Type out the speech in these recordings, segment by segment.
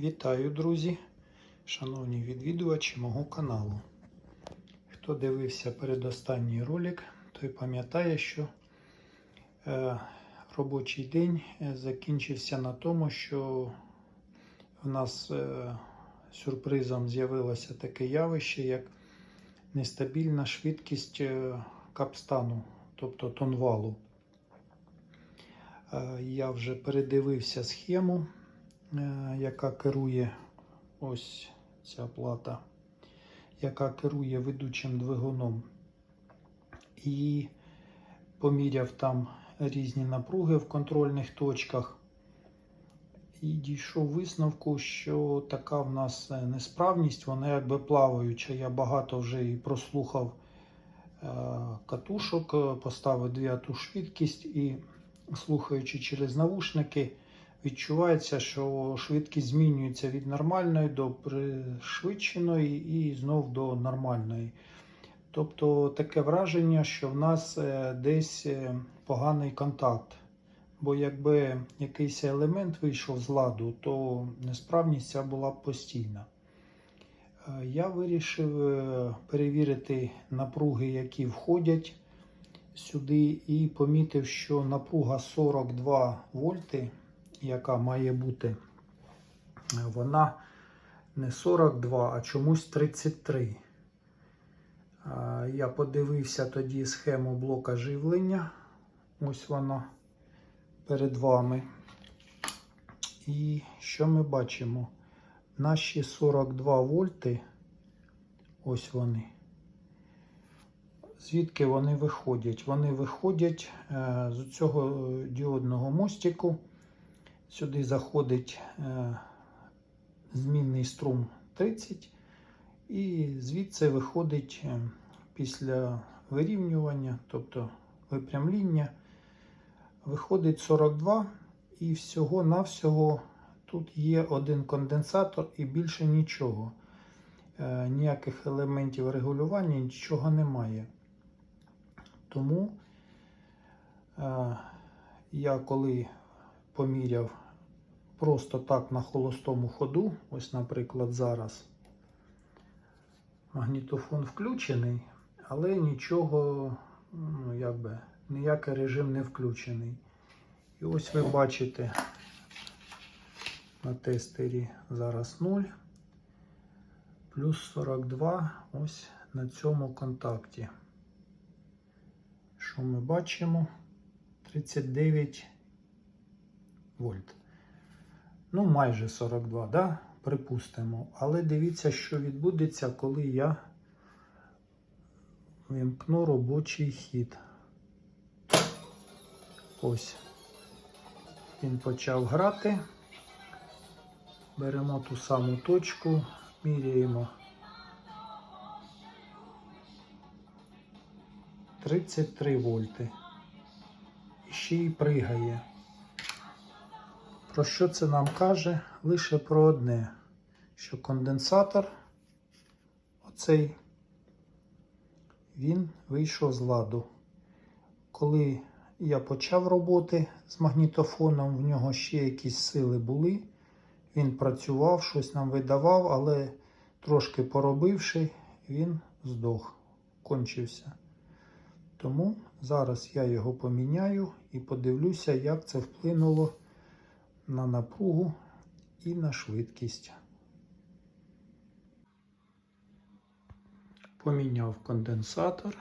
Вітаю, друзі, шановні відвідувачі мого каналу. Хто дивився передостанній ролик, той пам'ятає, що е, робочий день е, закінчився на тому, що в нас е, сюрпризом з'явилося таке явище, як нестабільна швидкість е, капстану, тобто тонвалу. Е, Я вже передивився схему, яка керує ось ця плата, яка керує ведучим двигуном. І поміряв там різні напруги в контрольних точках. І дійшов висновку, що така в нас е, несправність, вона якби плаваюча. Я багато вже і прослухав е, катушок, е, поставив дев'яту швидкість і слухаючи через навушники, відчувається, що швидкість змінюється від нормальної до пришвидшеної і знов до нормальної. Тобто таке враження, що в нас е, десь е, поганий контакт. Бо якби якийсь елемент вийшов з ладу, то несправність ця була б постійна. Е, Я вирішив перевірити напруги, які входять сюди, і помітив, що напруга 42 вольти, яка має бути, е, вона не 42, а чомусь 33. Е, Я подивився тоді схему блока живлення. Ось вона перед вами. І що ми бачимо? Наші 42 вольти, ось вони. Звідки вони виходять? Вони виходять е, з цього діодного мостику. Сюди заходить е, змінний струм 30, і звідси виходить е, після вирівнювання, тобто випрямління, виходить 42, і всього-навсього тут є один конденсатор і більше нічого. Е, Ніяких елементів регулювання, нічого немає. Тому я коли поміряв просто так на холостому ходу, ось, наприклад, зараз магнітофон включений, але нічого, ну, якби, ніякий режим не включений. І ось ви бачите на тестері зараз 0, плюс 42 ось на цьому контакті. Що ми бачимо? 39 вольт. Ну, майже 42, да? припустимо. Але дивіться, що відбудеться, коли я вимкну робочий хід. Ось. Він почав грати. Беремо ту саму точку, міряємо. 33 вольти. Ще й пригає. Про що це нам каже? Лише про одне, що конденсатор, оцей, він вийшов з ладу. Коли я почав роботи з магнітофоном, в нього ще якісь сили були. Він працював, щось нам видавав, але трошки поробивши, він здох, кончився. Тому зараз я його поміняю і подивлюся, як це вплинуло на напругу і на швидкість. Поміняв конденсатор.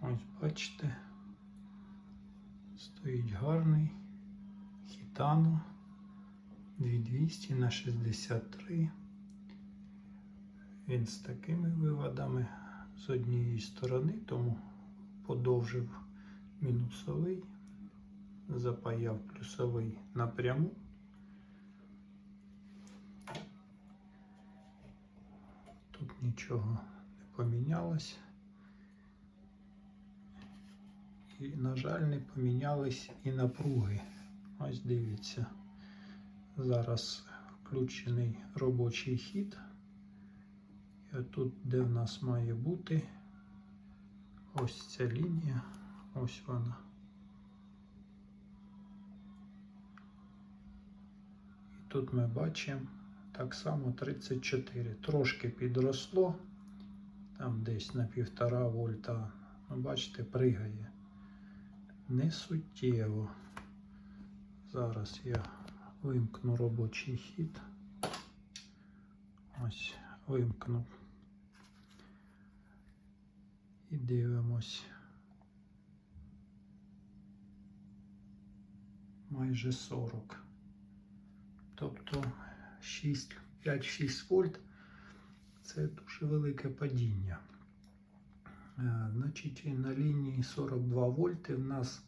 Ось бачите, стоїть гарний хітано 2200 на 63. Він з такими виводами з однієї сторони, тому подовжив мінусовий, запаяв плюсовий напряму. Тут нічого не помінялось. І, на жаль, не помінялись і напруги. Ось дивіться. Зараз включений робочий хід. І тут, де в нас має бути ось ця лінія, Ось вона. І тут ми бачимо так само 34. Трошки підросло, там десь на 1,5 вольта. Ну, бачите, пригає. Несуттєво. Зараз я вимкну робочий хід. Ось, вимкнув. І дивимось. Майже 40. Тобто 6, 5-6 вольт це дуже велике падіння. Е, Значить, на лінії 42 вольти в нас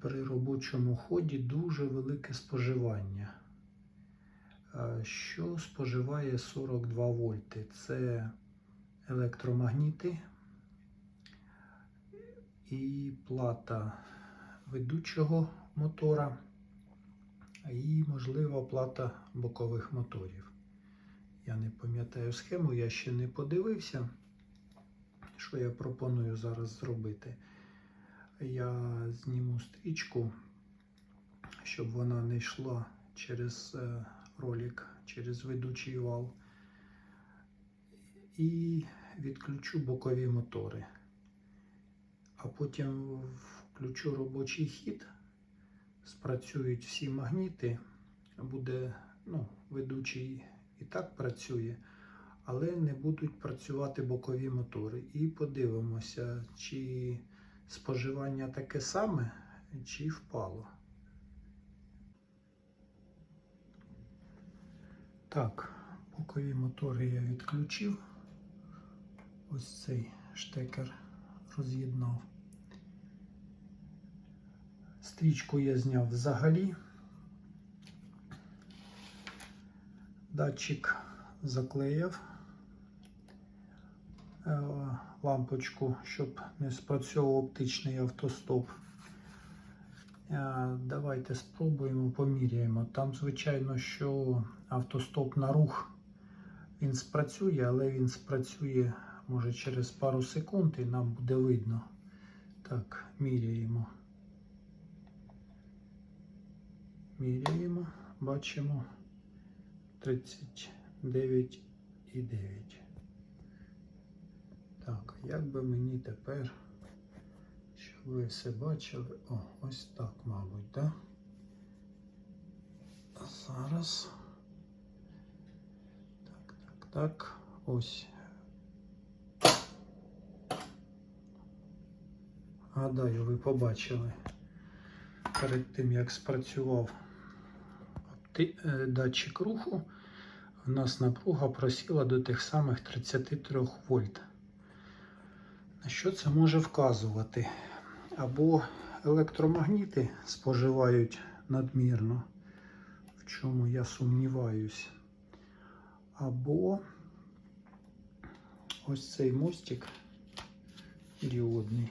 при робочому ході дуже велике споживання. Е, Що споживає 42 вольти? Це електромагніти і плата ведучого мотора, і, можливо, плата бокових моторів. Я не пам'ятаю схему, я ще не подивився, що я пропоную зараз зробити. Я зніму стрічку, щоб вона не йшла через е, ролик, через ведучий вал. І відключу бокові мотори. А потім включу робочий хід, спрацюють всі магніти, буде, ну, ведучий і так працює, але не будуть працювати бокові мотори. І подивимося, чи споживання таке саме, чи впало. Так, бокові мотори я відключив. Ось цей штекер роз'єднав. Стрічку я зняв взагалі. Датчик заклеїв е, лампочку, щоб не спрацьовував оптичний автостоп. Е, Давайте спробуємо, поміряємо. Там, звичайно, що автостоп на рух він спрацює, але він спрацює може через пару секунд і нам буде видно. Так, міряємо. Міряємо, бачимо 39,9. Так, як би мені тепер, щоб ви все бачили, о, ось так, мабуть, так? Да? Зараз. Так, так, так, ось. Гадаю, ви побачили перед тим, як спрацював датчик руху, в нас напруга просіла до тих самих 33 вольт. На що це може вказувати? Або електромагніти споживають надмірно, в чому я сумніваюсь, або ось цей мостик діодний.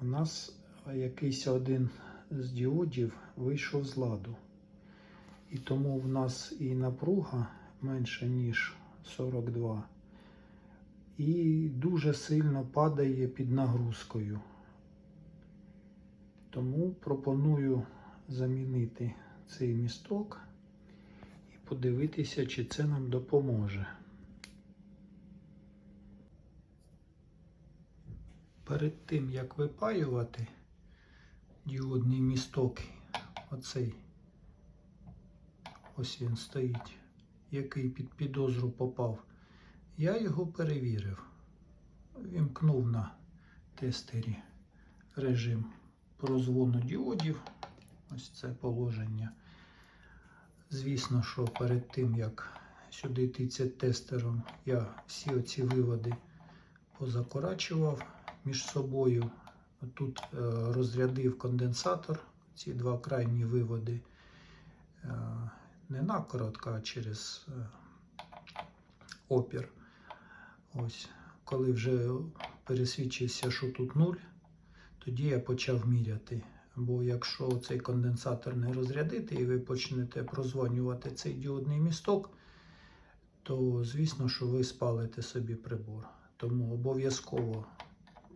У нас якийсь один з діодів вийшов з ладу. І тому в нас і напруга менша, ніж 42. І дуже сильно падає під нагрузкою. Тому пропоную замінити цей місток і подивитися, чи це нам допоможе. Перед тим, як випаювати діодний місток, оцей, ось він стоїть, який під підозру попав, я його перевірив. Вімкнув на тестері режим прозвону діодів. Ось це положення. Звісно, що перед тим, як сюди йти тестером, я всі оці виводи позакорачував між собою. Тут е, розрядив конденсатор, ці два крайні виводи е, не накоротко, а через е, опір. Ось, коли вже пересвідчився, що тут нуль, тоді я почав міряти. Бо якщо цей конденсатор не розрядити і ви почнете прозвонювати цей діодний місток, то звісно, що ви спалите собі прибор. Тому обов'язково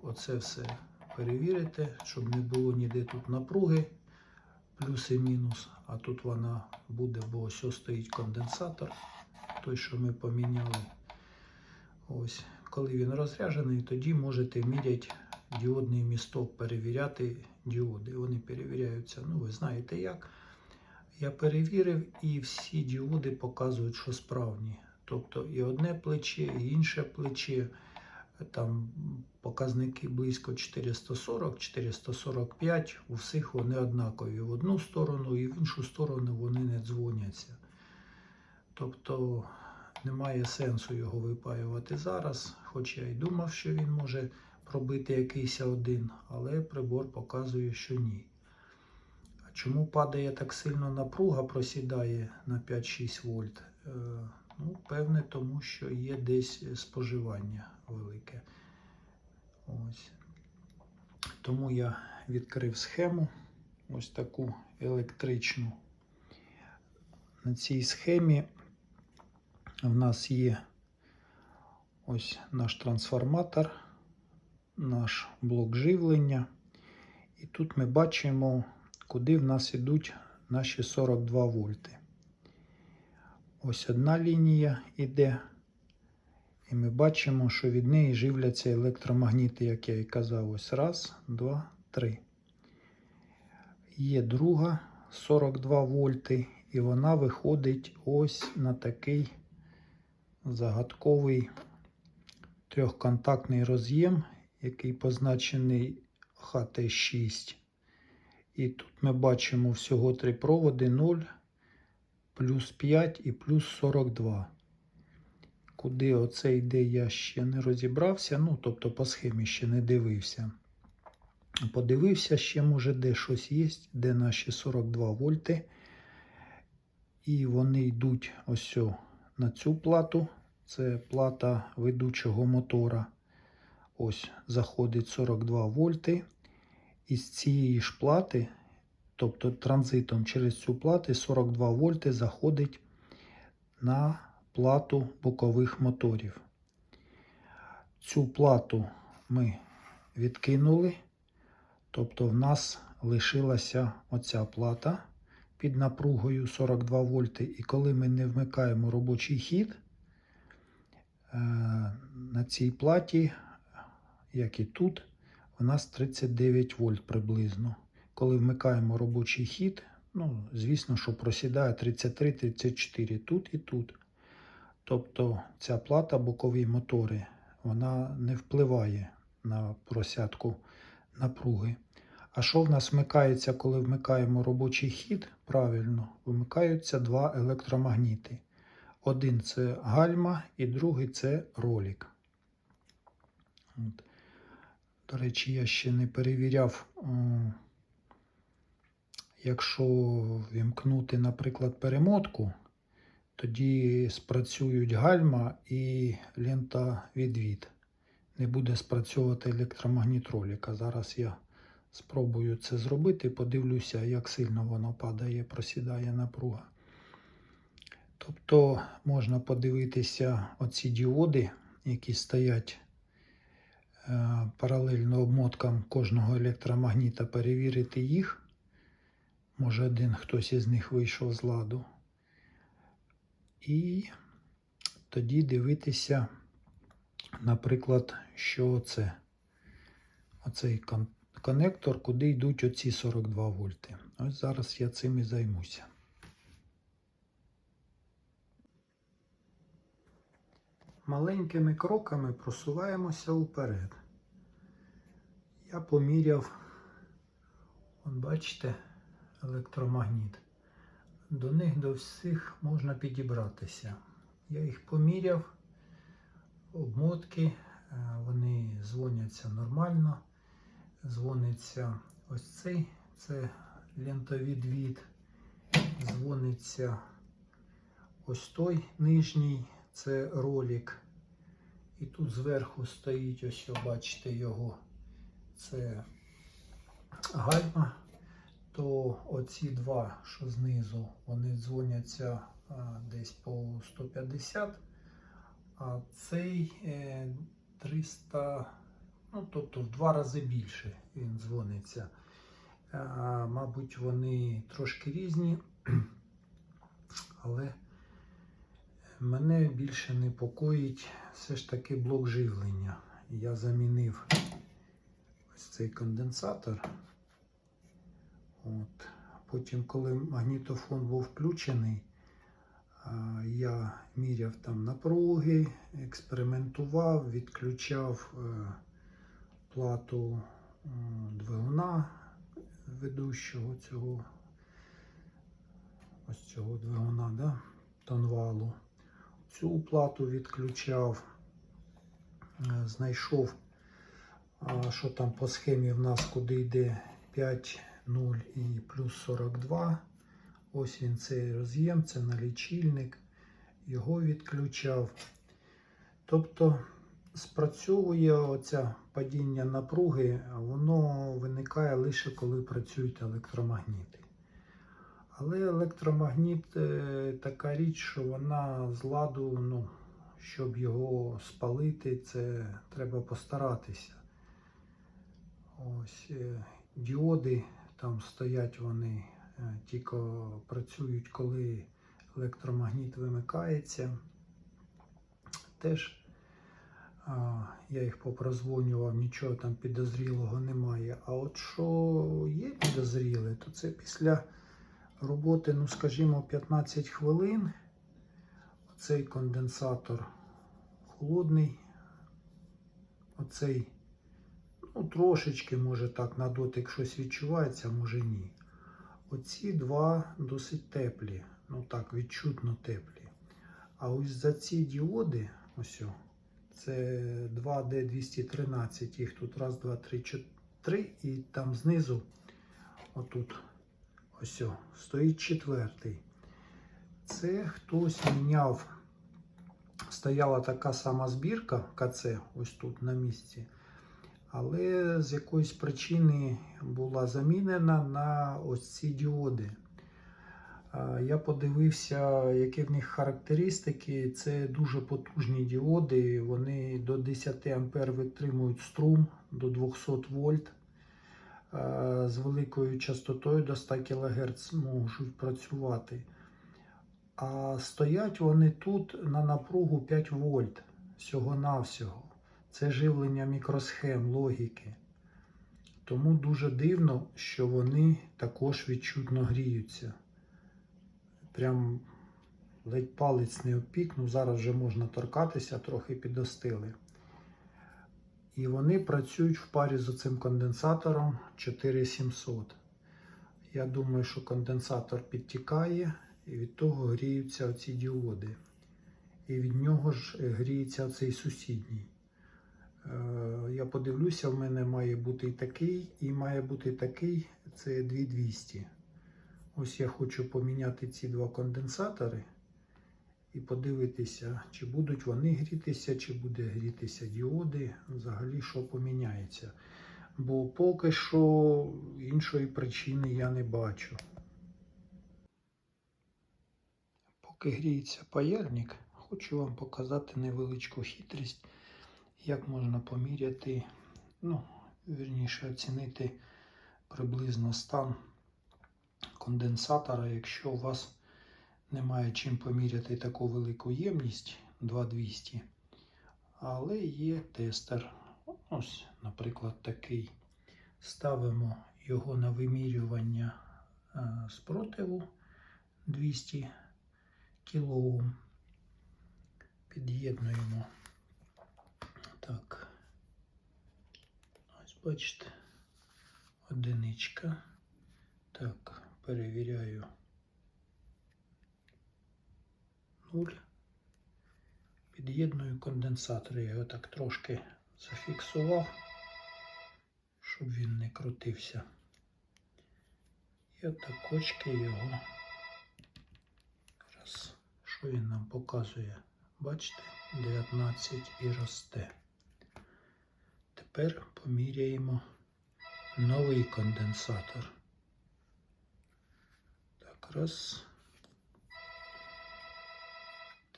оце все перевірите, щоб не було ніде тут напруги плюс і мінус, а тут вона буде, бо ось стоїть конденсатор, той, що ми поміняли. Ось, коли він розряджений, тоді можете міряти діодний місток, перевіряти діоди. Вони перевіряються, ну ви знаєте як. Я перевірив, і всі діоди показують, що справні. Тобто і одне плече, і інше плече. Там показники близько 440-445. У всіх вони однакові. В одну сторону і в іншу сторону вони не дзвоняться. Тобто немає сенсу його випаювати зараз. Хоч я й думав, що він може пробити якийсь один, але прибор показує, що ні. А чому падає так сильно напруга, просідає на 5-6 вольт? Е, Ну, певне, тому що є десь споживання велике. Ось. Тому я відкрив схему, ось таку електричну. На цій схемі в нас є ось наш трансформатор, наш блок живлення. І тут ми бачимо, куди в нас йдуть наші 42 вольти. Ось одна лінія йде, і ми бачимо, що від неї живляться електромагніти, як я і казав. Ось раз, два, три. Є друга 42 вольти, і вона виходить ось на такий загадковий трьохконтактний роз'єм, який позначений ХТ6. І тут ми бачимо всього три проводи 0 плюс 5 і плюс 42. Куди оце йде, я ще не розібрався. Ну, тобто по схемі ще не дивився. Подивився, ще, може, де щось є, де наші 42 вольти. І вони йдуть ось на цю плату. Це плата ведучого мотора. Ось заходить 42 вольти. І з цієї ж плати тобто транзитом через цю плату 42 вольти заходить на плату бокових моторів. Цю плату ми відкинули, тобто в нас лишилася оця плата під напругою 42 вольти. І коли ми не вмикаємо робочий хід, е, на цій платі, як і тут, у нас 39 вольт приблизно коли вмикаємо робочий хід, ну, звісно, що просідає 33-34 тут і тут. Тобто ця плата, бокові мотори, вона не впливає на просядку напруги. А що в нас вмикається, коли вмикаємо робочий хід? Правильно, вмикаються два електромагніти. Один це гальма, і другий це ролик. От. До речі, я ще не перевіряв. Якщо вімкнути, наприклад, перемотку, тоді спрацюють гальма і лента відвід. Не буде спрацьовувати електромагніт ролика. Зараз я спробую це зробити, подивлюся, як сильно воно падає, просідає напруга. Тобто можна подивитися оці діоди, які стоять е, паралельно обмоткам кожного електромагніта, перевірити їх. Може, один хтось із них вийшов з ладу. І тоді дивитися, наприклад, що це оцей конектор, куди йдуть оці 42 вольти. Ось зараз я цим і займуся. Маленькими кроками просуваємося вперед. Я поміряв, от бачите, електромагніт. До них до всіх можна підібратися. Я їх поміряв, обмотки, е, вони дзвоняться нормально. Дзвониться ось цей, це лентовідвід, дзвониться ось той нижній, це ролик. І тут зверху стоїть, ось, бачите його, це гальма то оці два, що знизу, вони дзвоняться десь по 150, а цей е, 300, ну тобто в два рази більше він дзвониться. Е, Мабуть, вони трошки різні, але мене більше непокоїть все ж таки блок живлення. Я замінив ось цей конденсатор. От. Потім, коли магнітофон був включений, я міряв там напруги, експериментував, відключав е, плату двигуна ведущого цього ось цього двигуна, да? тонвалу. Цю плату відключав, е, знайшов, що там по схемі в нас куди йде 5, 0 і плюс 42. Ось він цей роз'єм, це налічильник. Його відключав. Тобто спрацьовує оце падіння напруги, воно виникає лише коли працюють електромагніти. Але електромагніт е, така річ, що вона з ладу, ну, щоб його спалити, це треба постаратися. Ось е, діоди там стоять вони, е, тільки працюють, коли електромагніт вимикається. Теж я їх попрозвонював, нічого там підозрілого немає. А от що є підозріле, то це після роботи, ну скажімо, 15 хвилин. Оцей конденсатор холодний. Оцей, ну, трошечки, може так, на дотик щось відчувається, може ні. Оці два досить теплі, ну так, відчутно теплі. А ось за ці діоди, ось о, це 2D213, їх тут раз, два, три, чотири, і там знизу, отут, ось стоїть четвертий. Це хтось міняв, стояла така сама збірка КЦ, ось тут на місці. Але з якоїсь причини була замінена на ось ці діоди. Я подивився, які в них характеристики. Це дуже потужні діоди. Вони до 10 А витримують струм до 200 вольт. З великою частотою до 100 кГц можуть працювати. А стоять вони тут на напругу 5 вольт всього-навсього. Це живлення мікросхем логіки. Тому дуже дивно, що вони також відчутно гріються. Прям ледь палець не опікнув, зараз вже можна торкатися, трохи підостили. І вони працюють в парі з цим конденсатором 4700. Я думаю, що конденсатор підтікає, і від того гріються оці діоди. І від нього ж гріється цей сусідній. Е, Я подивлюся, в мене має бути такий, і має бути такий, це 2200. Ось я хочу поміняти ці два конденсатори і подивитися, чи будуть вони грітися, чи буде грітися діоди, взагалі що поміняється. Бо поки що іншої причини я не бачу. Поки гріється паяльник, хочу вам показати невеличку хитрість, як можна поміряти, ну, вірніше оцінити приблизно стан конденсатора, якщо у вас немає чим поміряти таку велику ємність 2200, але є тестер. Ось, наприклад, такий. Ставимо його на вимірювання е, спротиву 200 кОм. Під'єднуємо. Так. Ось бачите, одиничка. Так, перевіряю. Нуль. Під'єдную конденсатор. Я його так трошки зафіксував, щоб він не крутився. І отак його. Раз. Що він нам показує? Бачите? 19 і росте. Тепер поміряємо новий конденсатор. Так, раз.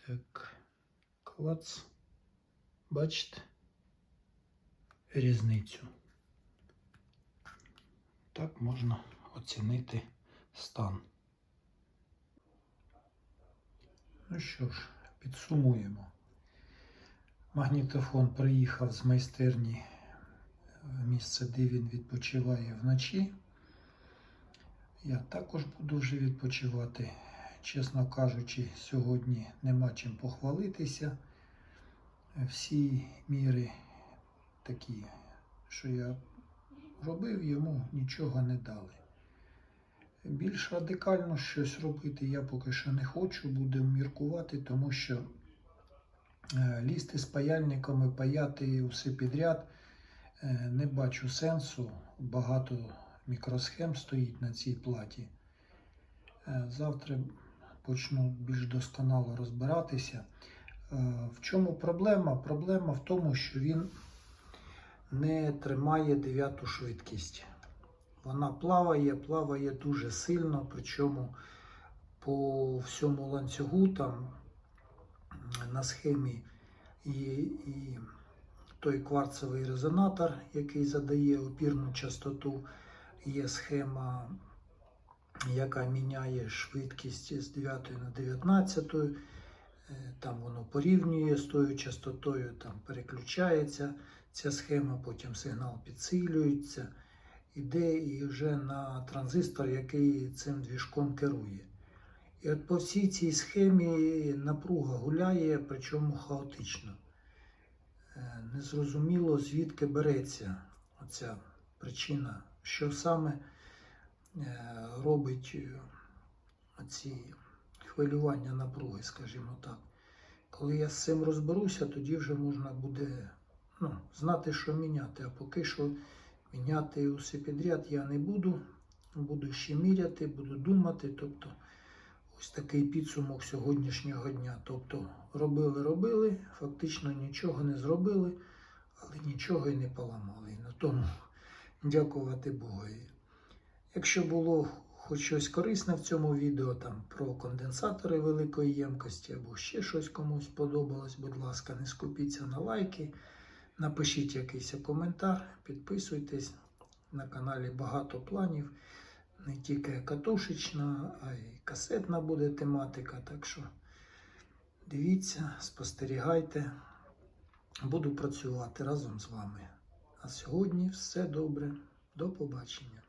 Так, клац. Бачите різницю. так можна оцінити стан. Ну що ж, підсумуємо. Магнітофон приїхав з майстерні місце, де він відпочиває вночі. Я також буду вже відпочивати. Чесно кажучи, сьогодні нема чим похвалитися. Всі міри такі, що я робив, йому нічого не дали. Більш радикально щось робити я поки що не хочу, буду міркувати, тому що е, лізти з паяльниками, паяти все підряд не бачу сенсу. Багато мікросхем стоїть на цій платі. Е, Завтра почну більш досконало розбиратися. Е, В чому проблема? Проблема в тому, що він не тримає дев'яту швидкість. Вона плаває, плаває дуже сильно, причому по всьому ланцюгу там на схемі і, і той кварцевий резонатор, який задає опірну частоту, є схема, яка міняє швидкість з 9 на 19. Е, Там воно порівнює з тою частотою, там переключається ця схема, потім сигнал підсилюється іде і вже на транзистор, який цим двіжком керує. І от по всій цій схемі напруга гуляє, причому хаотично. Е, Незрозуміло, звідки береться оця причина, що саме е, робить е, ці хвилювання напруги, скажімо так. Коли я з цим розберуся, тоді вже можна буде ну, знати, що міняти. А поки що міняти усе підряд я не буду. Буду ще міряти, буду думати. Тобто, ось такий підсумок сьогоднішнього дня. Тобто, робили, робили, фактично нічого не зробили, але нічого і не поламали. На тому дякувати Богу. Якщо було хоч щось корисне в цьому відео, там про конденсатори великої ємкості або ще щось комусь подобалось, будь ласка, не скупіться на лайки. Напишіть якийсь коментар, підписуйтесь. На каналі багато планів. Не тільки катушечна, а й касетна буде тематика. Так що дивіться, спостерігайте. Буду працювати разом з вами. А сьогодні все добре. До побачення.